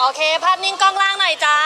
โอเค ภาพนิ่งกล้องล่างหน่อยจ้า